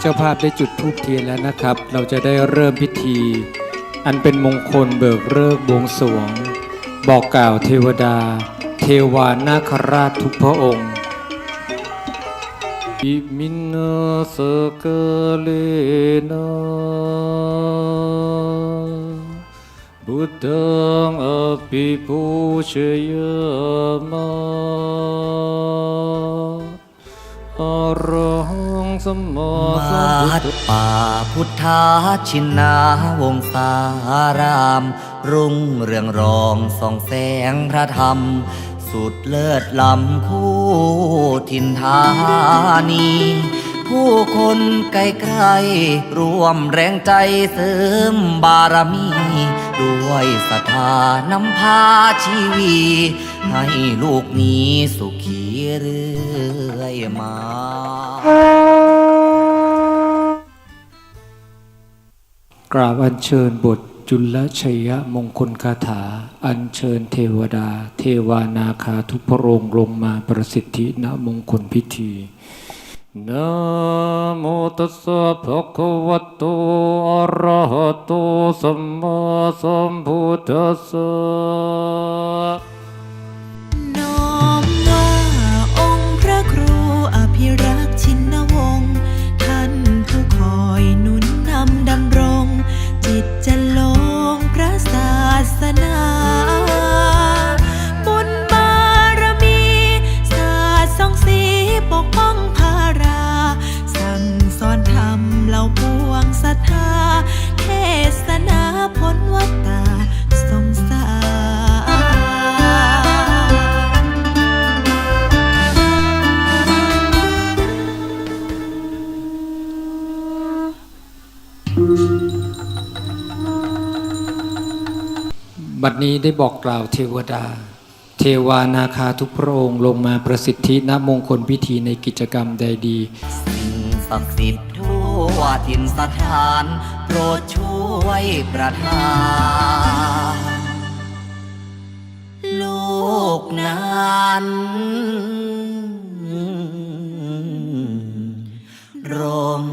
เจ้าภาพได้จุดธูปเทียนแล้วนะครับ เราจะได้เริ่มพิธี อันเป็นมงคลเบิกเลิกบวงสรวง บอกกล่าวเทวดา เทวานาคราชทุกพระองค์อิมินาสกเลนะบุตังอภิปูชยามาอรหั สัมมาสัดป่าพุทธาชินาวงศาราม รุ่งเรืองรองส่องแสงพระธรรม สุดเลิศล้ำคู่ทินธานีผู้คนไกลไกลๆร่วมแรงใจเสริมบารมี ด้วยศรัทธานำพาชีวี ให้ลูกนี้สุขีเรื่อยมา กราบอัญเชิญบทจุลชัยมงคลคาถา อัญเชิญเทวดา เทวานาคาทุพระองค์ลงมาประสิทธิณมงคลพิธีนะโมตัสสะภะคะวะโตอะระหะโตสัมมาสัมพุทธัสสะ บัดนี้ได้บอกกล่าวเทวดา เทวานาคาทุกพระองค์ลงมาประสิทธิณมงคลพิธีในกิจกรรมใดดี สิ่งศักดิ์สิทธิ์ทั่วถิ่นสถาน โปรดช่วยประทานลูกนั้นร่ม